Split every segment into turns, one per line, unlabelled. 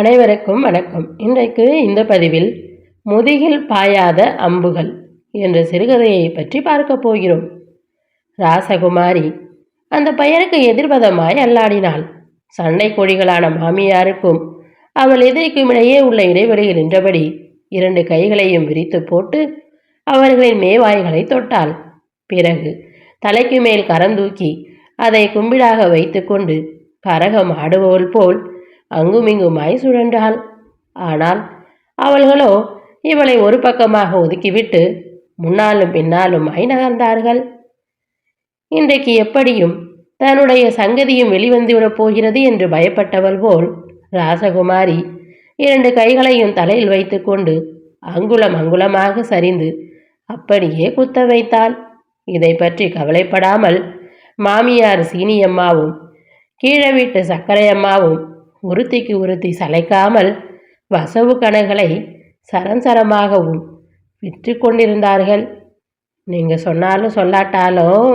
அனைவருக்கும் வணக்கம். இன்றைக்கு இந்த பதிவில் முதுகில் பாயாத அம்புகள் என்ற சிறுகதையை பற்றி பார்க்க போகிறோம். ராசகுமாரி அந்த பையனுக்கு எதிர்பதமாய் அல்லாடினாள். சண்டை கொடிகளான மாமியாருக்கும் அவள் எதிரிக்கும் இடையே உள்ள இடைவெளியில் நின்றபடி இரண்டு கைகளையும் விரித்து போட்டு அவர்களின் மேவாய்களை தொட்டாள். பிறகு தலைக்கு மேல் கரந்தூக்கி அதை கும்பிடாக வைத்துக்கொண்டு கரகம் ஆடுபவள் போல் அங்குமிங்குமாய் சுழன்றாள். ஆனால் அவள்களோ இவளை ஒரு பக்கமாக ஒதுக்கிவிட்டு முன்னாலும் பின்னாலுமாய் நகர்ந்தார்கள். இன்றைக்கு எப்படியும் தன்னுடைய சங்கதியும் வெளிவந்துவிடப் போகிறது என்று பயப்பட்டவள் போல் ராசகுமாரி இரண்டு கைகளையும் தலையில் வைத்துக்கொண்டு அங்குலம் அங்குலமாக சரிந்து அப்படியே குத்த வைத்தாள். இதை பற்றி கவலைப்படாமல் மாமியார் சீனியம்மாவும் கீழே வீட்டு சர்க்கரையம்மாவும் ஒருத்திக்கு ஒருத்தி சளைக்காமல் வசவு கணகளை சரஞ்சரமாகவும் விற்று கொண்டிருந்தார்கள். நீங்கள் சொன்னாலும் சொல்லாட்டாலும்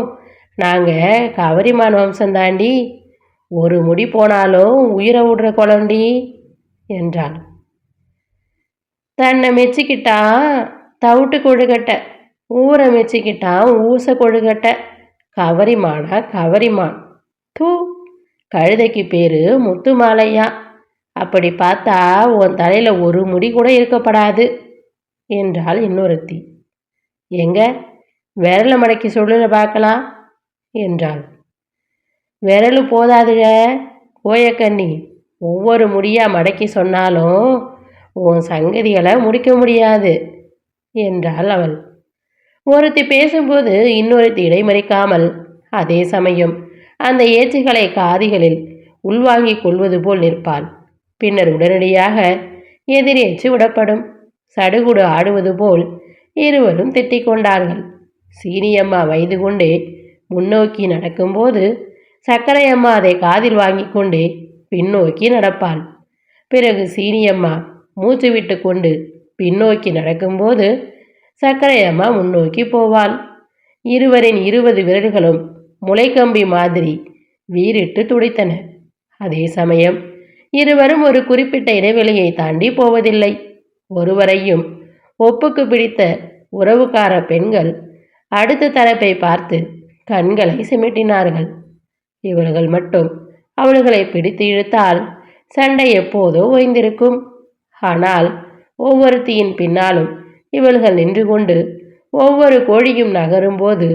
நாங்கள் கவரிமான் வம்சம் தாண்டி ஒரு முடி போனாலும் உயிரை விடுற குழந்தி என்றாள். தன்னை மெச்சிக்கிட்டான் தவிட்டு கொழுகட்டை ஊரை மெச்சிக்கிட்டான் ஊச கொழுகட்டை கவரிமானா கவரிமான். கழுதைக்கு பேர் முத்து மாலையா அப்படி பார்த்தா உன் தலையில் ஒரு முடி கூட இருக்கப்படாது என்றாள் இன்னொருத்தி. எங்க? விரல மடக்கி சொல்லுற பார்க்கலாம் என்றாள். விரலு போதாதுக கோயக்கண்ணி ஒவ்வொரு முடியாக மடக்கி சொன்னாலும் உன் சங்கதிகளை முடிக்க முடியாது என்றாள் அவள். ஒருத்தி பேசும்போது இன்னொருத்தி இடைமறிக்காமல் அதே சமயம் அந்த ஏச்சுகளை காதிகளில் உள்வாங்கிக் கொள்வது போல் நிற்பாள். பின்னர் உடனடியாக எதிரேச்சு விடப்படும். சடுகுடு ஆடுவது போல் இருவரும் திட்டிக் கொண்டார்கள். சீனியம்மா வயது கொண்டே முன்னோக்கி நடக்கும்போது சக்கரையம்மா அதை காதில் வாங்கி கொண்டு பின்னோக்கி நடப்பாள். பிறகு சீனியம்மா மூச்சு விட்டு கொண்டு பின்னோக்கி நடக்கும்போது சக்கரையம்மா முன்னோக்கி போவாள். இருவரின் இருபது விரல்களும் முளைக்கம்பி மாதிரி வீறிட்டு துடித்தன. அதே சமயம் இருவரும் ஒரு குறிப்பிட்ட இடைவெளியை தாண்டி போவதில்லை. ஒருவரையும் ஒப்புக்கு பிடித்த உறவுக்கார பெண்கள் அடுத்த தரப்பை பார்த்து கண்களை சிமிட்டினார்கள். இவர்கள் மட்டும் அவள்களை பிடித்து இழுத்தால் சண்டை எப்போதோ ஓய்ந்திருக்கும். ஆனால் ஒவ்வொருத்தியின் பின்னாலும் இவள்கள் நின்று கொண்டு ஒவ்வொரு கோழியும் நகரும்போது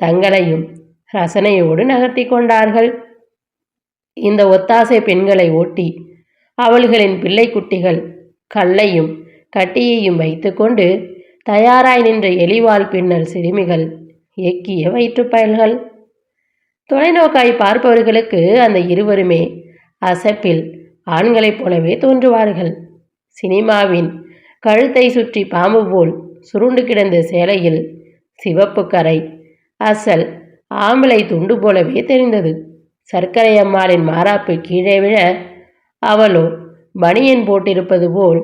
தங்களையும் ரசனையோடு நகர்த்தி கொண்டார்கள் இந்த ஒத்தாசை பெண்களை ஓட்டி அவள்களின் பிள்ளைக்குட்டிகள் கல்லையும் கட்டியையும் வைத்துக்கொண்டு தயாராய் நின்ற எலிவால் பின்னல் சிறுமிகள் எக்கிய வயிற்றுப்பயல்கள். தொலைநோக்காய் பார்ப்பவர்களுக்கு அந்த இருவருமே அசப்பில் ஆண்களைப் போலவே தோன்றுவார்கள். சினிமாவின் கழுத்தை சுற்றி பாம்பு போல் சுருண்டு கிடந்த சேலையில் சிவப்பு கரை அசல் ஆம்பளை துண்டு போலவே தெரிந்தது. சர்க்கரை அம்மாளின் மாறாப்பு கீழே விழ அவளோ பனியன் போட்டிருப்பது போல்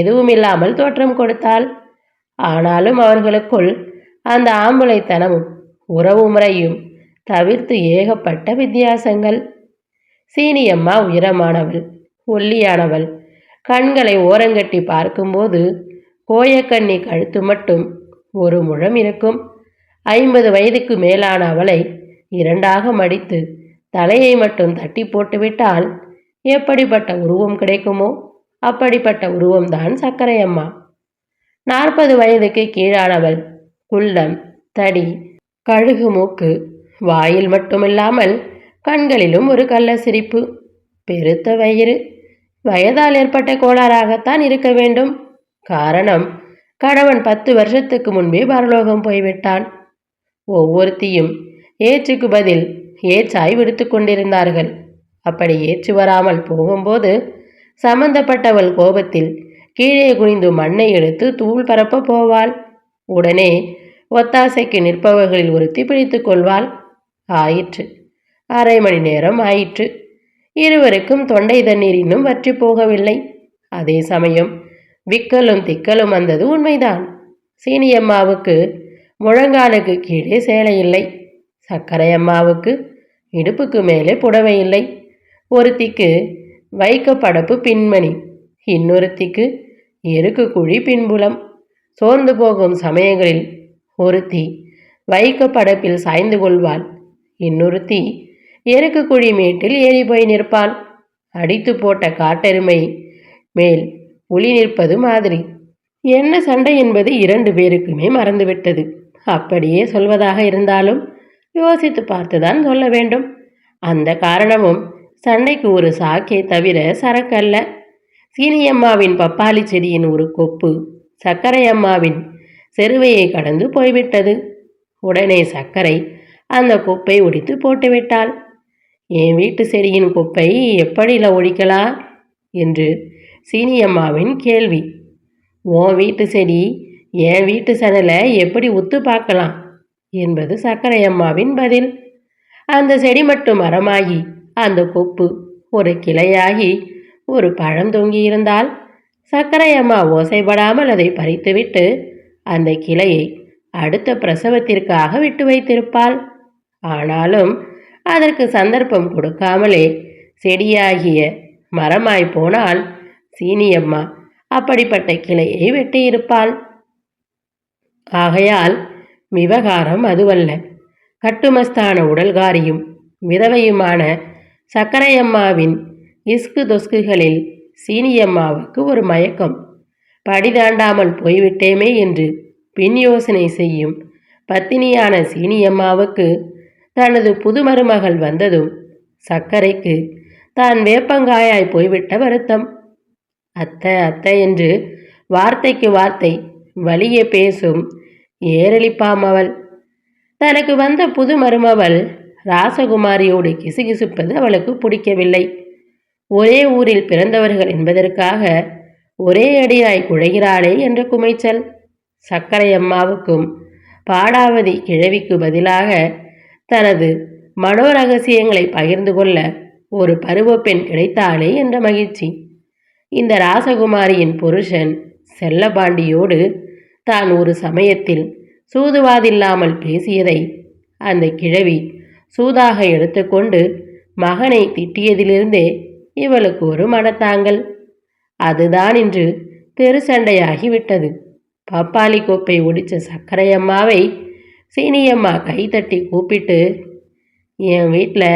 எதுவுமில்லாமல் தோற்றம் கொடுத்தாள். ஆனாலும் அவர்களுக்குள் அந்த ஆம்பளைத்தனமும் உறவு முறையும் தவிர்த்து ஏகப்பட்ட வித்தியாசங்கள். சீனியம்மா உயரமானவள் ஒல்லியானவள். கண்களை ஓரங்கட்டி பார்க்கும்போது கோயக்கண்ணி கழுத்து மட்டும் ஒரு முழம் இருக்கும். ஐம்பது வயதுக்கு மேலான அவளை இரண்டாக மடித்து தலையை மட்டும் தட்டி போட்டுவிட்டால் எப்படிப்பட்ட உருவம் கிடைக்குமோ அப்படிப்பட்ட உருவம்தான் சர்க்கரை அம்மா நாற்பது வயதுக்கு கீழானவள் குள்ளம் தடி கழுகு மூக்கு வாயில் மட்டுமில்லாமல் கண்களிலும் ஒரு கள்ள சிரிப்பு பெருத்த வயிறு வயதால் ஏற்பட்ட கோளாறாகத்தான் இருக்க வேண்டும். காரணம் கணவன் பத்து வருஷத்துக்கு முன்பே பரலோகம் போய்விட்டான். ஒவ்வொருத்தியும் ஏற்றுக்கு பதில் ஏச்சாய் விடுத்து கொண்டிருந்தார்கள். அப்படி ஏற்று வராமல் போகும்போது சம்பந்தப்பட்டவள் கோபத்தில் கீழே குனிந்து மண்ணை எடுத்து தூள் பரப்ப போவாள். உடனே ஒத்தாசைக்கு நிற்பவர்களில் ஒருத்தி பிடித்து கொள்வாள். ஆயிற்று. அரை மணி நேரம் ஆயிற்று. இருவருக்கும் தொண்டை தண்ணீர் இன்னும் வற்றி போகவில்லை. அதே சமயம் விக்கலும் திக்கலும் வந்தது உண்மைதான். சீனியம்மாவுக்கு முழங்காலுக்கு கீழே சேலை இல்லை சர்க்கரை அம்மாவுக்கு இடுப்புக்கு மேலே புடவை இல்லை ஒருத்திக்கு வைக்கப்படப்பு பின்மணி இன்னொருத்திக்கு எருக்கு குழி பின்புலம். சோர்ந்து போகும் சமயங்களில் ஒருத்தி வைக்கப்படப்பில் சாய்ந்து கொள்வாள். இன்னொருத்தி எருக்கு குழி மேட்டில் ஏறி போய் நிற்பாள். அடித்து போட்ட காட்டெருமை மேல் புலி நிற்பது மாதிரி. என்ன சண்டை என்பது இரண்டு பேருக்குமே மறந்துவிட்டது. அப்படியே சொல்வதாக இருந்தாலும் யோசித்து பார்த்துதான் சொல்ல வேண்டும். அந்த காரணமும் சண்டைக்கு ஒரு சாக்கே தவிர சரக்கல்ல. சீனியம்மாவின் பப்பாளி செடியின் ஒரு கொப்பு சர்க்கரையம்மாவின் செருவையை கடந்து போய்விட்டது. உடனே சர்க்கரை அந்த குப்பை ஒடித்து போட்டுவிட்டாள். என் வீட்டு செடியின் குப்பை எப்படில ஒழிக்கலாம்? என்று சீனியம்மாவின் கேள்வி. உன் வீட்டு செடி என் வீட்டு சணலை எப்படி உத்து பார்க்கலாம்? என்பது சர்க்கரை அம்மாவின் பதில். அந்த செடி மட்டும் மரமாகி அந்த கொப்பு ஒரு கிளையாகி ஒரு பழம் தொங்கியிருந்தால் சர்க்கரை அம்மா ஓசைப்படாமல் அதை பறித்துவிட்டு அந்த கிளையை அடுத்த பிரசவத்திற்காக விட்டு வைத்திருப்பாள். ஆனாலும் அதற்கு சந்தர்ப்பம் கொடுக்காமலே செடியாகிய மரமாய் போனால் சீனியம்மா அப்படிப்பட்ட கிளையை வெட்டியிருப்பாள். ஆகையால் விவகாரம் அதுவல்ல. கட்டுமஸ்தான உடல்காரியும் விதவையுமான சக்கரையம்மாவின் இஸ்கு தொஸ்குகளில் சீனியம்மாவுக்கு ஒரு மயக்கம். படிதாண்டாமல் போய்விட்டேமே என்று பின் யோசனை செய்யும் பத்தினியான சீனியம்மாவுக்கு தனது புது மருமகள் வந்ததும் சர்க்கரைக்கு தான் வேப்பங்காயாய் போய்விட்ட வருத்தம். அத்தை அத்தை என்று வார்த்தைக்கு வார்த்தை வலிய பேசும் ஏரளிப்பாம் அவள் தனக்கு வந்த புது மருமவள் ராசகுமாரியோடு கிசுகிசுப்பது அவளுக்கு பிடிக்கவில்லை. ஒரே ஊரில் பிறந்தவர்கள் என்பதற்காக ஒரே அடியாய் குழைகிறாளே என்ற குமைச்சல். சர்க்கரை அம்மாவுக்கும் பாடாவதி கிழவிக்கு பதிலாக தனது மனோரகசியங்களை பகிர்ந்து கொள்ள ஒரு பருவப்பெண் கிடைத்தாளே என்ற மகிழ்ச்சி. இந்த ராசகுமாரியின் புருஷன் செல்லபாண்டியோடு தான் ஒரு சமயத்தில் சூதுவாதில்லாமல் பேசியதை அந்த கிழவி சூதாக எடுத்துக்கொண்டு மகனை திட்டியதிலிருந்தே இவளுக்கு ஒரு மனத்தாங்கல். அதுதான் இன்று தெரு சண்டையாகிவிட்டது. பப்பாளி கோப்பை ஒடிச்ச சக்கரையம்மாவை சீனியம்மா கைத்தட்டி கூப்பிட்டு என் வீட்டில்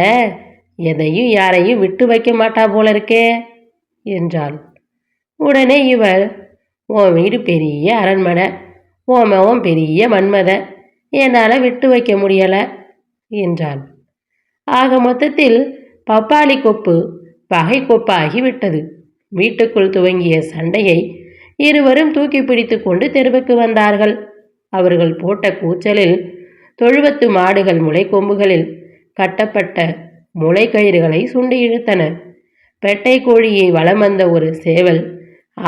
எதையும் யாரையும் விட்டு வைக்க மாட்டா போல இருக்கே என்றாள். உடனே இவள் உன் வீடு பெரிய அரண்மனை உன் மகன் பெரிய மன்மத என்னால் விட்டு வைக்க முடியலை என்றான் ஆக மொத்தத்தில் பப்பாளி கொப்பு பகை கொப்பாகி விட்டது. வீட்டுக்குள் துவங்கிய சண்டையை இருவரும் தூக்கி பிடித்து கொண்டு தெருவுக்கு வந்தார்கள். அவர்கள் போட்ட கூச்சலில் தொழுவத்து மாடுகள் முளைக்கொம்புகளில் கட்டப்பட்ட முளைக்கயிறுகளை சுண்டி இழுத்தன. பெட்டை கோழியை வலம் வந்த ஒரு சேவல்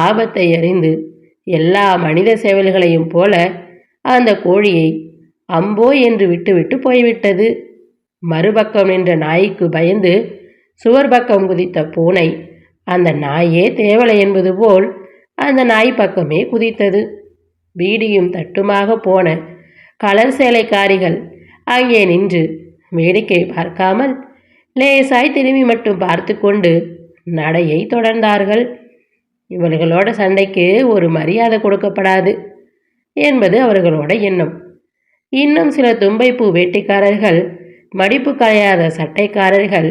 ஆபத்தை அறிந்து எல்லா மனித சேவல்களையும் போல அந்த கோழியை அம்போ என்று விட்டுவிட்டு போய்விட்டது. மறுபக்கம் நின்ற நாய்க்கு பயந்து சுவர் பக்கம் குதித்த பூனை அந்த நாயே தேவலை என்பது போல் அந்த நாய் பக்கமே குதித்தது. பீடியும் தட்டுமாக போன கலர் சேலைக்காரிகள் அங்கே நின்று வேடிக்கை பார்க்காமல் லேசாய் திரும்பி மட்டும் பார்த்து கொண்டு நடையை தொடர்ந்தார்கள். இவர்களோட சண்டைக்கு ஒரு மரியாதை கொடுக்கப்படாது என்பது அவர்களோட எண்ணம். இன்னும் சில தும்பைப்பூ வேட்டைக்காரர்கள் மடிப்பு கலையாத சட்டைக்காரர்கள்.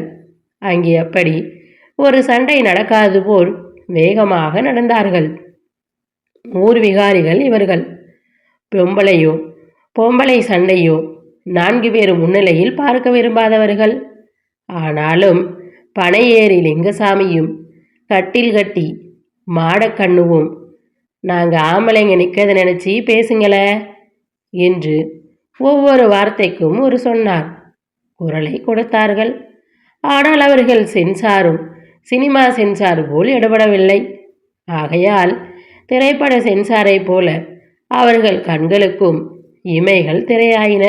அங்கே அப்படி ஒரு சண்டை நடக்காது போல் வேகமாக நடந்தார்கள். ஊர் விகாரிகள் இவர்கள். பொம்பளையோ பொம்பளை சண்டையோ நான்கு பேர் முன்னிலையில் பார்க்க விரும்பாதவர்கள். ஆனாலும் பனையேறி லிங்கசாமியும் கட்டில் கட்டி மாடக்கண்ணுவும் நாங்கள் ஆம்பளைங்க நிற்கிறத நினச்சி பேசுங்களே என்று ஒவ்வொரு வார்த்தைக்கும் ஒரு சொன்னார். குரலை கொடுத்தார்கள். ஆனால் அவர்கள் சென்சாரும் சினிமா சென்சார் போல் இடப்படவில்லை ஆகையால் திரைப்பட சென்சாரை போல அவர்கள் கண்களுக்கும் இமைகள் திரையாயின.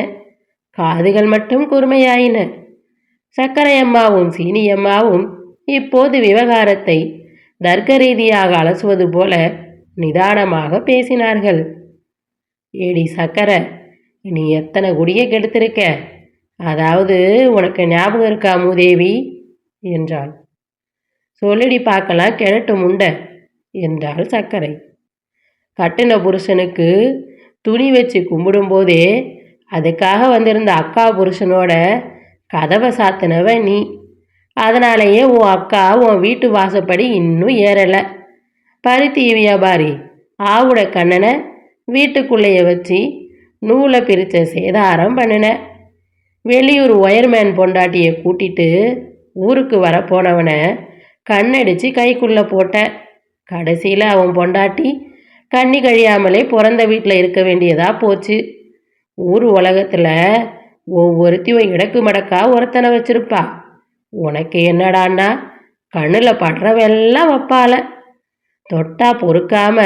காதுகள் மட்டும் கூர்மையாயின. சக்கரையம்மாவும் சீனியம்மாவும் இப்போது விவகாரத்தை தர்க்க ரீதியாக அலசுவது போல நிதானமாக பேசினார்கள். ஏடி சக்கரை நீ எத்தனை குடியை கெடுத்திருக்க? அதாவது உனக்கு ஞாபகம் இருக்கா மூதேவி? என்றாள். சொல்லிடி பார்க்கலாம் கிழட்டு முண்டை என்றாள் சர்க்கரை கட்டின புருஷனுக்கு துணி வச்சு கும்பிடும்போதே அதுக்காக வந்திருந்த அக்கா புருஷனோட கதவை சாத்தினவ நீ. அதனாலேயே உன் அக்கா உன் வீட்டு வாசப்படி இன்னும் ஏறலை. பருத்தி வியாபாரி ஆவுட கண்ணனை வீட்டுக்குள்ளேயே வச்சு நூலை பிரித்த சேதாரம் பண்ணின. வெளியூர் ஒயர்மேன் பொண்டாட்டியை கூட்டிட்டு ஊருக்கு வர போனவனை கண்ணடிச்சு கைக்குள்ளே போட்ட. கடைசியில் அவன் பொண்டாட்டி கண்ணி கழியாமலே பிறந்த வீட்டில் இருக்க வேண்டியதாக போச்சு. ஊர் உலகத்தில் ஒவ்வொருத்தையும் இடக்கு மடக்கா ஒருத்தனை வச்சுருப்பா. உனக்கு என்னடான்னா கண்ணில் படுறவெல்லாம் வைப்பால தொட்டா பொறுக்காம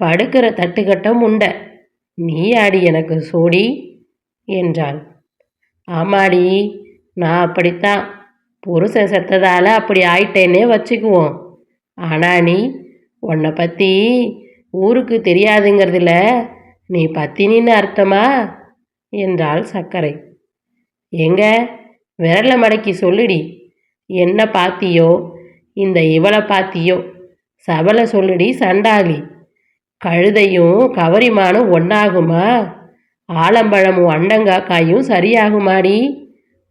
படுக்கிற தட்டுக்கட்டம் உண்ட நீ ஆடி எனக்கு சோடி என்றாள். ஆமாடி நான் அப்படித்தான். புருஷன் செத்ததால் அப்படி ஆயிட்டேன்னே வச்சுக்குவோம். ஆனால் நீ உன்னை பற்றி ஊருக்கு தெரியாதுங்கிறதுல நீ பத்தினின்னு அர்த்தமா? என்றாள் சர்க்கரை. எங்கே? விரல மடக்கி சொல்லுடி. என்ன பாத்தியோ? இந்த இவளை பாத்தியோ? சபலை சொல்லுடி சண்டாளி. கழுதையும் கவரிமானும் ஒன்றாகுமா ஆலம்பழமும் அண்டங்காக்காயும் சரியாகுமாடி?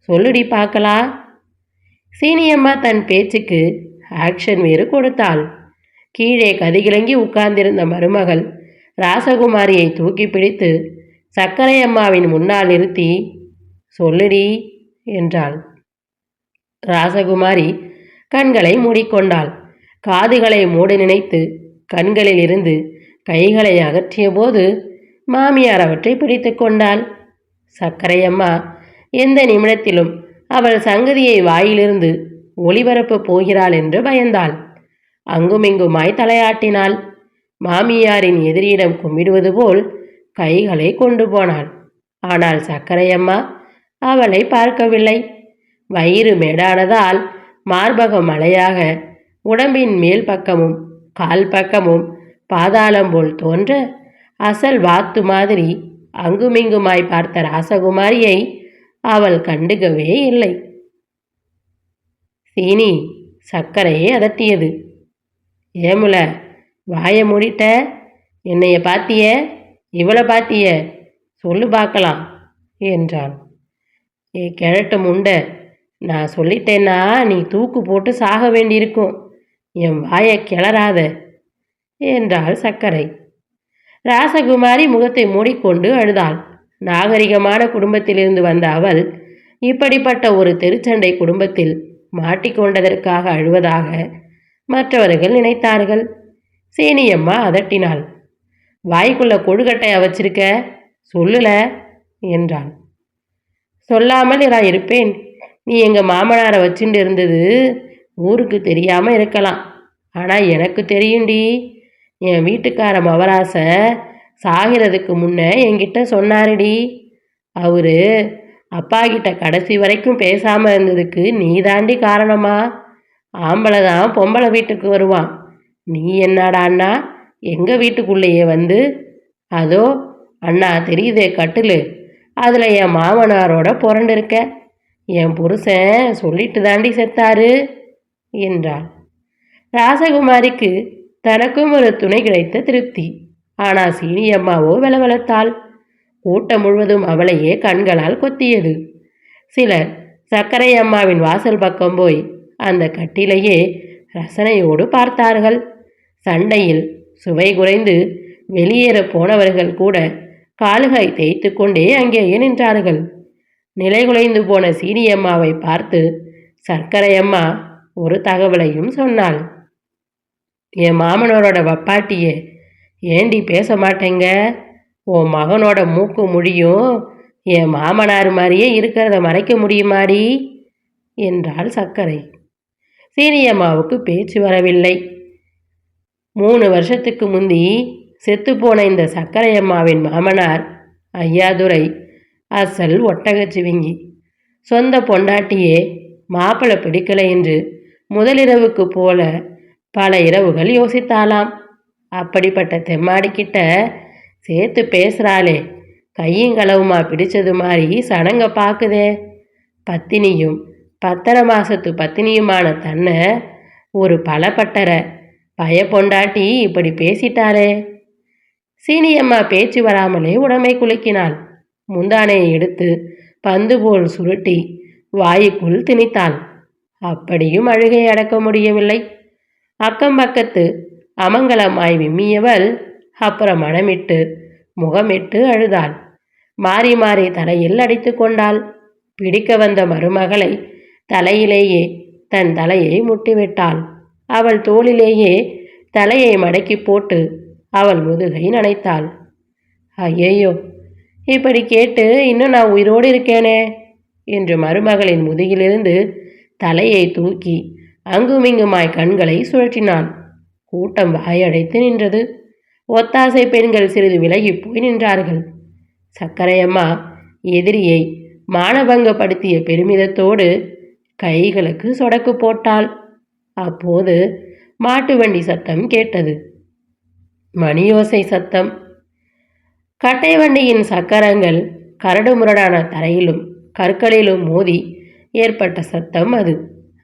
சொல்லுடி பார்க்கலாம் சீனியம்மா தன் பேச்சுக்கு ஆக்ஷன் வேறு கொடுத்தாள். கீழே கதிகிழங்கி உட்கார்ந்திருந்த மருமகள் ராசகுமாரியை தூக்கி பிடித்து சர்க்கரை அம்மாவின் முன்னால் நிறுத்தி சொல்லுடி என்றாள். ராசகுமாரி கண்களை மூடிக்கொண்டாள். காதுகளை மூட நினைத்து கண்களில் இருந்து கைகளை அகற்றிய போது மாமியார் அவற்றை பிடித்து கொண்டாள். சர்க்கரையம்மா எந்த நிமிடத்திலும் அவள் சங்கதியை வாயிலிருந்து ஒளிபரப்பு போகிறாள் என்று பயந்தாள். அங்குமிங்குமாய் தலையாட்டினாள். மாமியாரின் எதிரியிடம் கும்பிடுவது போல் கைகளை கொண்டு போனாள். ஆனால் சர்க்கரையம்மா அவளை பார்க்கவில்லை. வயிறு மேடானதால் மார்பகம் மலையாக உடம்பின் மேல் பக்கமும் கால் பக்கமும் பாதாளம் போல் தோன்ற அசல் வாத்து மாதிரி அங்குமிங்குமாய் பார்த்த ராசகுமாரியை அவள் கண்டுகவே இல்லை. சீனி சர்க்கரையை அதட்டியது. ஏமுல வாய மூடிட்ட என்னைய பாத்திய இவளை பாத்திய சொல்லு பார்க்கலாம் என்றான். ஏ கிழட்டு முண்டை நான் சொல்லிட்டேன்னா நீ தூக்கு போட்டு சாக வேண்டியிருக்கும். என் வாயை கிளறாத என்றாள் சர்க்கரை. ராசகுமாரி முகத்தை மூடிக்கொண்டு அழுதாள். நாகரிகமான குடும்பத்திலிருந்து வந்த அவள் இப்படிப்பட்ட ஒரு தெருச்சண்டை குடும்பத்தில் மாட்டிக்கொண்டதற்காக அழுவதாக மற்றவர்கள் நினைத்தார்கள். சேனியம்மா அதட்டினாள். வாய்க்குள்ள கொழுக்கட்டையா வச்சிருக்க சொல்லல என்றாள். சொல்லாமல் நான் இருப்பேன். நீ எங்கள் மாமனாரை வச்சுட்டு இருந்தது ஊருக்கு தெரியாமல் இருக்கலாம். ஆனால் எனக்கு தெரியும்டி. என் வீட்டுக்கார மவராசை சாகிறதுக்கு முன்னே என்கிட்ட சொன்னாருடி. அவரு அப்பா கிட்ட கடைசி வரைக்கும் பேசாமல் இருந்ததுக்கு நீ தாண்டி காரணமா? ஆம்பளை தான் பொம்பளை வீட்டுக்கு வருவான். நீ என்னடா அண்ணா? எங்கள் வீட்டுக்குள்ளேயே வந்து? அதோ அண்ணா தெரியுதே கட்டிலு. அதில் என் மாமனாரோட புரண்டிருக்க. என் புருஷன் சொல்லிட்டு தாண்டி செத்தாரு என்றாள். ராசகுமாரிக்கு தனக்கும் ஒரு துணை கிடைத்த திருப்தி. ஆனால் சீனியம்மாவோ விளவளத்தாள் கூட்டம் முழுவதும் அவளையே கண்களால் கொத்தியது. சிலர் சர்க்கரை அம்மாவின் வாசல் பக்கம் போய் அந்த கட்டிலையே ரசனையோடு பார்த்தார்கள். சண்டையில் சுவை குறைந்து வெளியேற போனவர்கள் கூட கால்களை தேய்த்து கொண்டே அங்கேயே நின்றார்கள் நிலைகுலைந்து போன சீனியம்மாவை பார்த்து சர்க்கரையம்மா ஒரு தகவலையும் சொன்னாள். என் மாமனோரோட வப்பாட்டியே ஏண்டி பேச மாட்டேங்க? உன் மகனோட மூக்கு முடியும். என் மாமனார் மாதிரியே இருக்கிறத மறைக்க முடியுமாடி? என்றாள் சர்க்கரை. சீனியம்மாவுக்கு பேச்சு வரவில்லை. மூணு வருஷத்துக்கு முந்தி செத்துப்போன இந்த சக்கரையம்மாவின் மாமனார் ஐயாதுரை அசல் ஒட்டகச்சிவிங்கி சொந்த பொண்டாட்டியே மாப்பிள பிடிக்கலை என்று முதலிரவுக்கு போல பல இரவுகள் யோசித்தாலாம் அப்படிப்பட்ட தெம்மாடிக்கிட்ட சேர்த்து பேசுகிறாளே கையும் களவுமா பிடிச்சது மாதிரி சடங்க பார்க்குதே பத்தினியும் பத்தரை மாசத்து பத்தினியுமான தன்னை ஒரு பலப்பட்டற பய பொண்டாட்டி இப்படி பேசிட்டாரே சீனியம்மா பேச்சு வராமலே உடமை குலுக்கினாள். முந்தானையை எடுத்து பந்து போல் சுருட்டி வாயுக்குள் திணித்தாள். அப்படியும் அழுகை அடக்க முடியவில்லை. அக்கம் பக்கத்து அமங்கலமாய் விம்மியவள் அப்புறம் மனமிட்டு முகமிட்டு அழுதாள். மாறி மாறி தலையில் அடித்து கொண்டாள். பிடிக்க வந்த மருமகளை தலையிலேயே தன் தலையை முட்டிவிட்டாள். அவள் தோளிலேயே தலையை மடக்கி போட்டு அவள் முதுகை நனைத்தாள் ஐயையோ இப்படி கேட்டு இன்னும் நான் உயிரோடு இருக்கேனே என்று மருமகளின் முதுகிலிருந்து தலையை தூக்கி அங்குமிங்குமாய் கண்களை சுழற்றினான். கூட்டம் வாயடைத்து நின்றது. ஒத்தாசை பெண்கள் சிறிது விலகி போய் நின்றார்கள். சக்கரையம்மா எதிரியை மானபங்கப்படுத்திய பெருமிதத்தோடு கைகளுக்கு சொடக்கு போட்டாள். அப்போது மாட்டு வண்டி சத்தம் கேட்டது. மணியோசை சத்தம். கட்டை வண்டியின் சக்கரங்கள் கரடுமுரடான தரையிலும் கற்களிலும் மோதி ஏற்பட்ட சத்தம் அது.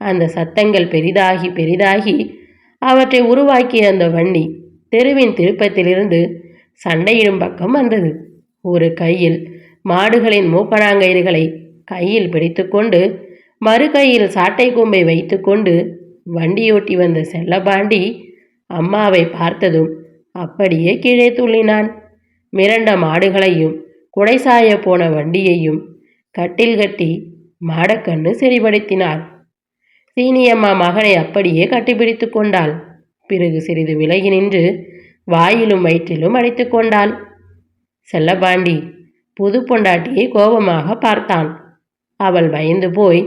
அந்த சத்தங்கள் பெரிதாகி பெரிதாகி அவற்றை உருவாக்கிய அந்த வண்டி தெருவின் திருப்பத்திலிருந்து சண்டையிடும் பக்கம் வந்தது. ஒரு கையில் மாடுகளின் மூப்பனாங்கயிறுகளை கையில் பிடித்துக்கொண்டு மறு கையில் சாட்டை கொம்பை வைத்துக்கொண்டு வண்டியோட்டி வந்த செல்லபாண்டி அம்மாவை பார்த்ததும் அப்படியே கீழே துள்ளினான். மிரண்ட மாடுகளையும் குடைசாய போன வண்டியையும் கட்டில் கட்டி மாடக்கண்ணு செறிபடுத்தினார் சீனியம்மா மகனை அப்படியே கட்டிப்பிடித்து கொண்டாள். பிறகு சிறிது விலகி நின்று வாயிலும் வயிற்றிலும் அடித்து கொண்டாள். செல்லபாண்டி புது பொண்டாட்டியை கோபமாக பார்த்தான். அவள் பயந்து போய்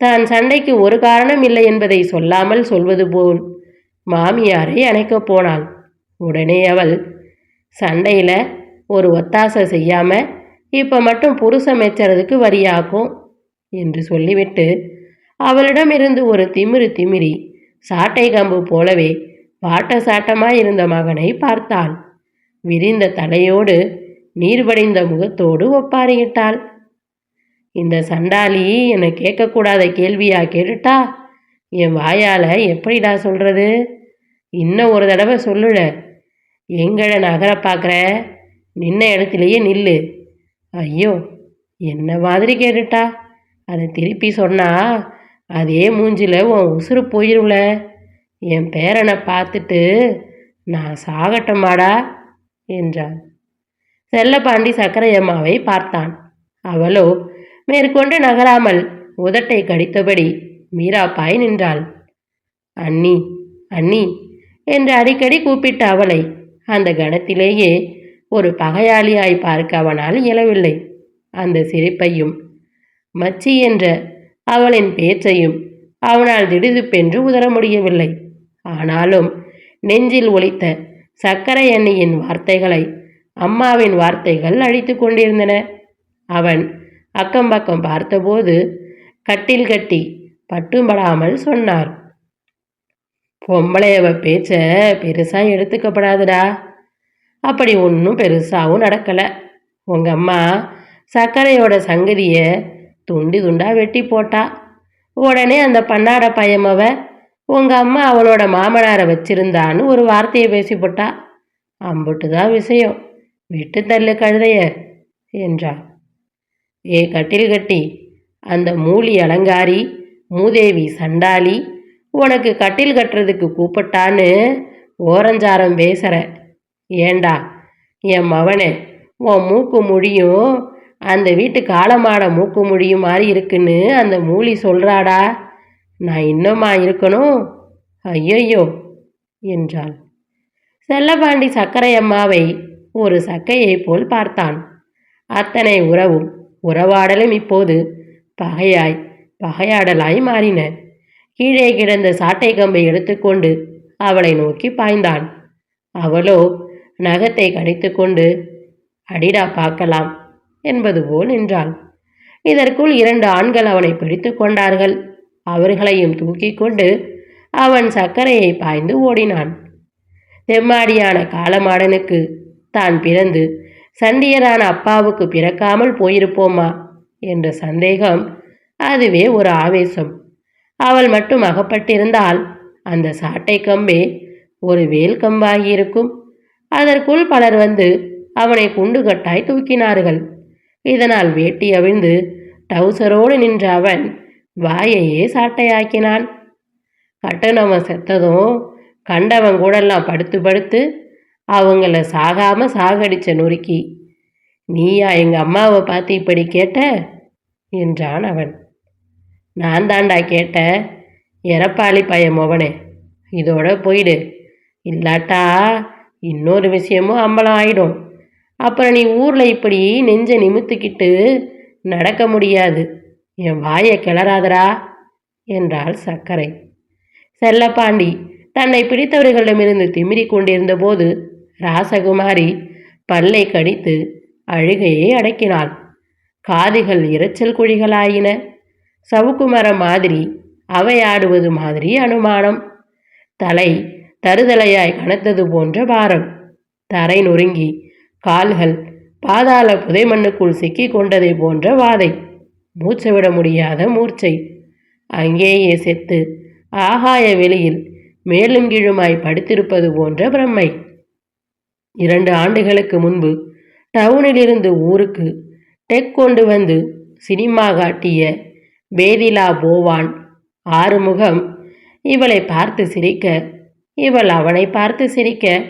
தான் சண்டைக்கு ஒரு காரணம் இல்லை என்பதை சொல்லாமல் சொல்வது போல் மாமியாரை அணைக்கப் போனாள். உடனே அவள் சண்டையில் ஒரு ஒத்தாசை செய்யாமல் இப்போ மட்டும் புருஷன் மேய்ச்சறதுக்கு வரியாக்கும் என்று சொல்லிவிட்டு அவளிடம் இருந்து ஒரு திமிரு திமிரி சாட்டை கம்பு போலவே பாட்ட சாட்டமாய் இருந்த மகனை பார்த்தாள். விரிந்த தலையோடு நீர்வடிந்த முகத்தோடு ஒப்பாரியிட்டாள். இந்த சண்டாளி என்னை கேட்கக்கூடாத கேள்வியா கேட்டுட்டா? என் வாயால் எப்படிடா சொல்கிறது இன்னும் ஒரு தடவை சொல்லுட. எங்கட நகர பார்க்குற நின்ன இடத்துலையே நில்லு. ஐயோ என்ன மாதிரி கேட்டுட்டா? அதை திருப்பி சொன்னா அதே மூஞ்சில் உன் உசுறு போயிரும்ல. என் பேரனை பார்த்துட்டு நான் சாகட்டமாடா? என்றான். செல்லப்பாண்டி சக்கரையம்மாவை பார்த்தான். அவளோ மேற்கொண்டு நகராமல் உதட்டை கடித்தபடி மீராப்பாய் நின்றாள். அண்ணி அண்ணி என்று அடிக்கடி கூப்பிட்ட அவளை. அந்த கணத்திலேயே ஒரு பகையாளியாய் பார்க்க அவனால் இயலவில்லை. அந்த சிரிப்பையும் மச்சி என்ற அவளின் பேச்சையும் அவனால் திடுதிப்பென்று உதர முடியவில்லை. ஆனாலும் நெஞ்சில் ஒலித்த சர்க்கரை எண்ணெயின் வார்த்தைகளை அம்மாவின் வார்த்தைகள் அழித்து கொண்டிருந்தன. அவன் அக்கம் பக்கம் பார்த்தபோது கட்டில் கட்டி பட்டும்படாமல் சொன்னார். பொம்பளையவ பேச்ச பெருசாக எடுத்துக்கப்படாதுடா. அப்படி ஒன்றும் பெருசாகவும் நடக்கலை. உங்கள் அம்மா சர்க்கரையோட சங்கதியை துண்டி துண்டாக வெட்டி போட்டா. உடனே அந்த பன்னாட பயமவ உங்கள் அம்மா அவளோட மாமனாரை வச்சிருந்தான்னு ஒரு வார்த்தையை பேசி போட்டா அம்புட்டு தான் விஷயம். விட்டு தள்ளு கழுதைய என்றா. ஏ கட்டில் கட்டி அந்த மூலி அலங்காரி மூதேவி சண்டாளி உனக்கு கட்டில் கட்டுறதுக்கு கூப்பிட்டான்னு ஓரஞ்சாரம் பேசுகிற ஏண்டா என் மவனே உன் மூக்கு முடியும். அந்த வீட்டு காலமாட மூக்கு முடியும் மாதிரி இருக்குன்னு அந்த மூலி சொல்கிறாடா நான் இன்னுமா இருக்கணும்? ஐயையோ என்றாள். செல்லபாண்டி சக்கரையம்மாவை ஒரு சக்கையைப் போல் பார்த்தான். அத்தனை உறவும் உறவாடலும் இப்போது பகையாய் பகையாடலாய் மாறின. கீழே கிடந்த சாட்டை கம்பை எடுத்துக்கொண்டு அவளை நோக்கி பாய்ந்தான். அவளோ நகத்தை கடித்துக்கொண்டு அடிடா பார்க்கலாம் என்பது போல் நின்றாள். இதற்குள் இரண்டு ஆண்கள் அவனை பிடித்து கொண்டார்கள். அவர்களையும் தூக்கி கொண்டு அவன் சர்க்கரையை பாய்ந்து ஓடினான். தெம்மாடியான காலமாடனுக்கு தான் பிறந்து சண்டியரான அப்பாவுக்கு பிறக்காமல் போயிருப்போமா? என்ற சந்தேகம் அதுவே ஒரு ஆவேசம். அவள் மட்டும் அகப்பட்டிருந்தால் அந்த சாட்டை கம்பே ஒரு வேல் கம்பாகியிருக்கும். அதற்குள் பலர் வந்து அவனை குண்டுகட்டாய் தூக்கினார்கள். இதனால் வேட்டி அவிழ்ந்து டவுசரோடு நின்ற அவன் வாயையே சாட்டையாக்கினான். கட்டணவன் செத்ததும் கண்டவன் கூடெல்லாம் படுத்து படுத்து அவங்கள சாகாம சாகடிச்ச நொறுக்கி நீயா எங்க அம்மாவை பார்த்து இப்படி கேட்ட? என்றான் அவன். நான் தாண்டா கேட்ட. எரப்பாளி பையன் மோகனே இதோட போயிடு. இல்லாட்டா இன்னொரு விஷயமும் அம்பலம் ஆயிடும். அப்புறம் நீ ஊரில் இப்படி நெஞ்சை நிமித்துக்கிட்டு நடக்க முடியாது. என் வாயை கிளறாதரா என்றாள் சர்க்கரை. செல்லப்பாண்டி தன்னை பிடித்தவர்களிடமிருந்து திமிரி கொண்டிருந்த போது ராசகுமாரி பல்லை கடித்து அழுகையை அடக்கினாள். காதுகள் இரைச்சல் குழிகளாயின. சவுக்கு மரம் மாதிரி அவையாடுவது மாதிரி அனுமானம். தலை தருதலையாய் கனத்தது போன்ற பாரம். தரை நொறுங்கி கால்கள் பாதாள புதை மண்ணுக்குள் சிக்கி கொண்டதை போன்ற வாதை. மூச்சு விட முடியாத மூர்ச்சை. அங்கேயே செத்து ஆகாய வெளியில் மேலும் கீழுமாய் படுத்திருப்பது போன்ற பிரம்மை. இரண்டு ஆண்டுகளுக்கு முன்பு டவுனிலிருந்து ஊருக்கு டெக் கொண்டு வந்து சினிமா காட்டிய வேதிலா போவான் ஆறுமுகம் இவளை பார்த்து சிரிக்க இவள் அவனை பார்த்து சிரிக்க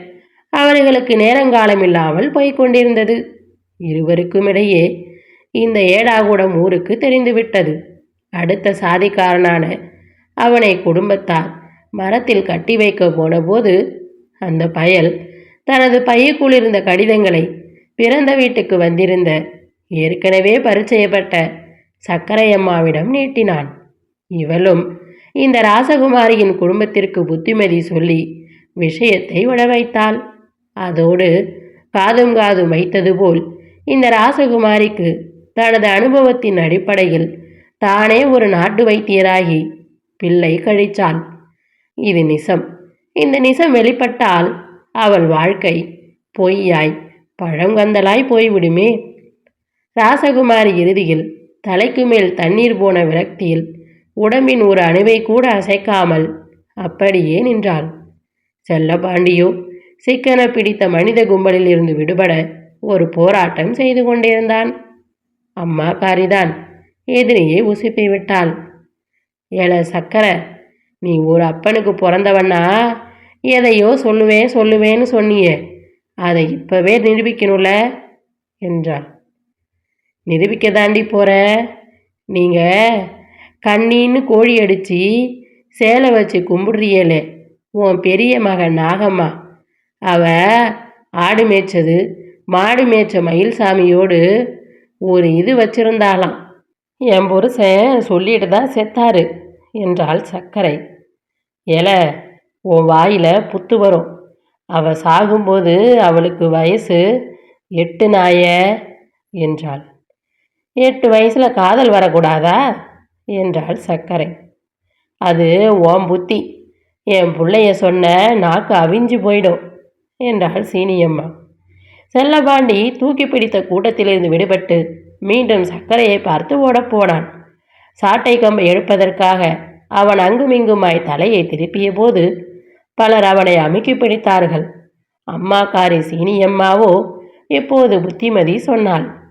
அவர்களுக்கு நேரங்காலம் இல்லாமல் போய்க் கொண்டிருந்தது இருவருக்கும் இடையே இந்த ஏடாகூடம் ஊருக்கு தெரிந்துவிட்டது. அடுத்த சாதிக்காரனான அவனை குடும்பத்தார் மரத்தில் கட்டி வைக்க போனபோது அந்த பயல் தனது பையக்குள் இருந்த கடிதங்களை பிறந்த வீட்டுக்கு வந்திருந்த ஏற்கனவே பரிச்சயப்பட்ட சக்கரையம்மாவிடம் நீட்டினான். இவளும் இந்த ராசகுமாரியின் குடும்பத்திற்கு புத்திமதி சொல்லி விஷயத்தை விட வைத்தாள் அதோடு காதும் காதும் வைத்தது போல் இந்த ராசகுமாரிக்கு தனது அனுபவத்தின் அடிப்படையில் தானே ஒரு நாட்டு வைத்தியராகி பிள்ளை கழிச்சாள். இது நிசம். இந்த நிசம் வெளிப்பட்டால் அவள் வாழ்க்கை பொய்யாய் பழங்கந்தலாய் போய்விடுமே. ராசகுமாரி இறுதியில் தலைக்கு மேல் தண்ணீர் போன விரக்தியில் உடம்பின் ஒரு அணுவை கூட அசைக்காமல் அப்படியே நின்றாள். செல்லபாண்டியோ சிக்கன பிடித்த மனித கும்பலில் இருந்து விடுபட ஒரு போராட்டம் செய்து கொண்டிருந்தான். அம்மா காரிதான் எதிரியே உசுப்பி விட்டாள். ஏல சக்கரை நீ ஒரு அப்பனுக்கு பிறந்தவன்னா எதையோ சொல்லுவேன் சொல்லுவேன்னு சொன்னியே அதை இப்பவே நிரூபிக்கணும்ல? என்றாள். நிரூபிக்க தாண்டி போகிற நீங்கள் கண்ணின்னு கோழி அடித்து சேலை வச்சு கும்பிடுறியலே உன் பெரிய மகன் நாகம்மா. அவ ஆடு மேய்ச்சது மாடு மேய்ச்ச மயில்சாமியோடு ஒரு இது வச்சிருந்தாளாம். என் புருஷன் சொல்லிட்டு தான் செத்தாரு என்றாள் சர்க்கரை. ஏல உன் வாயில் புத்து வரும். அவள் சாகும்போது அவளுக்கு வயசு எட்டு நாய என்றாள். எட்டு வயசில் காதல் வரக்கூடாதா? என்றாள் சர்க்கரை. அது ஓம் புத்தி. என் பிள்ளைய சொன்ன நாக்கு அவிஞ்சு போயிடும் என்றாள் சீனியம்மா. செல்லபாண்டி தூக்கி பிடித்த கூட்டத்திலிருந்து விடுபட்டு மீண்டும் சர்க்கரையை பார்த்து ஓடப்போனான் சாட்டை கம்பை எழுப்பதற்காக அவன் அங்குமிங்குமாய் தலையை திருப்பிய போது பலர் அவனை அமுக்கி பிடித்தார்கள். அம்மாக்காரி சீனியம்மாவோ இப்போது புத்திமதி சொன்னாள்.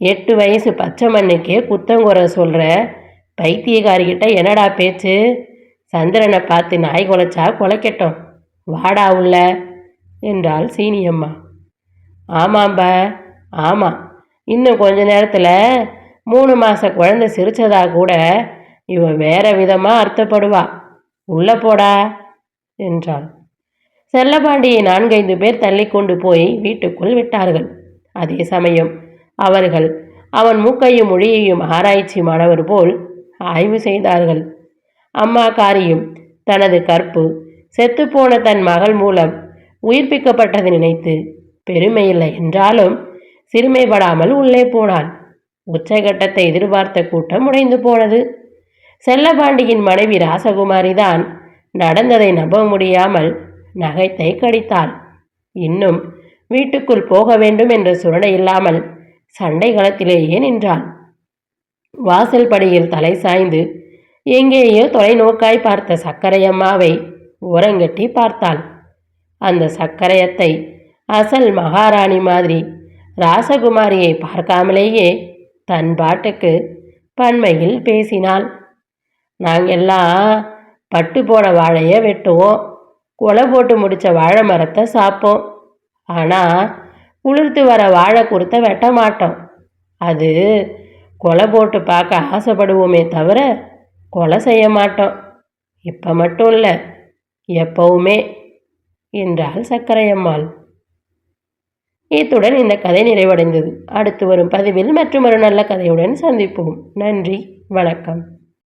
எட்டு வயசு பச்சை மண்ணுக்கே குத்தங்குறை சொல்கிற பைத்தியக்காரிக்கிட்ட என்னடா பேச்சு? சந்திரனை பார்த்து நாய் குலைச்சா குலைக்கட்டும். வாடா உள்ள என்றாள் சீனியம்மா. ஆமாம்பா ஆமாம் இன்னும் கொஞ்ச நேரத்தில் மூணு மாத குழந்தை சிரிச்சதா கூட இவன் வேற விதமாக அர்த்தப்படுவா. உள்ள போடா என்றாள். செல்லபாண்டியை நான்கைந்து பேர் தள்ளி கொண்டு போய் வீட்டுக்குள் விட்டார்கள். அதே சமயம் அவர்கள். அவன் மூக்கையும் மொழியையும் ஆராய்ச்சி மாணவர் போல் ஆய்வு செய்தார்கள். அம்மா காரியும் தனது கற்பு செத்துப்போன தன் மகள் மூலம் உயிர்ப்பிக்கப்பட்டதை நினைத்து பெருமையில்லை என்றாலும் சிறுமைப்படாமல் உள்ளே போனான். உச்சகட்டத்தை எதிர்பார்த்த கூட்டம் உடைந்து போனது. செல்லபாண்டியின் மனைவி ராசகுமாரி தான் நடந்ததை நம்ப முடியாமல் நகைத்தை கடித்தாள். இன்னும் வீட்டுக்குள் போக வேண்டும் என்ற சுரணை இல்லாமல் சண்டை களத்திலேயே நின்றாள். வாசல் படியில் தலை சாய்ந்து எங்கேயோ தொலைநோக்காய் பார்த்த சக்கரையம்மாவை உரங்கட்டி பார்த்தாள். அந்த சக்கரையத்தை அசல் மகாராணி மாதிரி ராசகுமாரியை பார்க்காமலேயே தன் பாட்டுக்கு பன்மையில் பேசினாள். நாங்கெல்லாம் பட்டு போன வாழையை வெட்டுவோம் கொலை போட்டு முடித்த வாழை மரத்தை சாப்போம். ஆனால் உளுர்த்து வர வாழை குருத்தை வெட்ட மாட்டோம். அது கொலை போட்டு பார்க்க ஆசைப்படுவோமே தவிர கொலை செய்ய மாட்டோம். இப்போ மட்டும் இல்லை எப்பவுமே என்றாள் சக்கரையம்மாள். இத்துடன் இந்த கதை நிறைவடைந்தது. அடுத்து வரும் பதிவில் மற்றும் ஒரு நல்ல கதையுடன் சந்திப்போம். நன்றி வணக்கம்.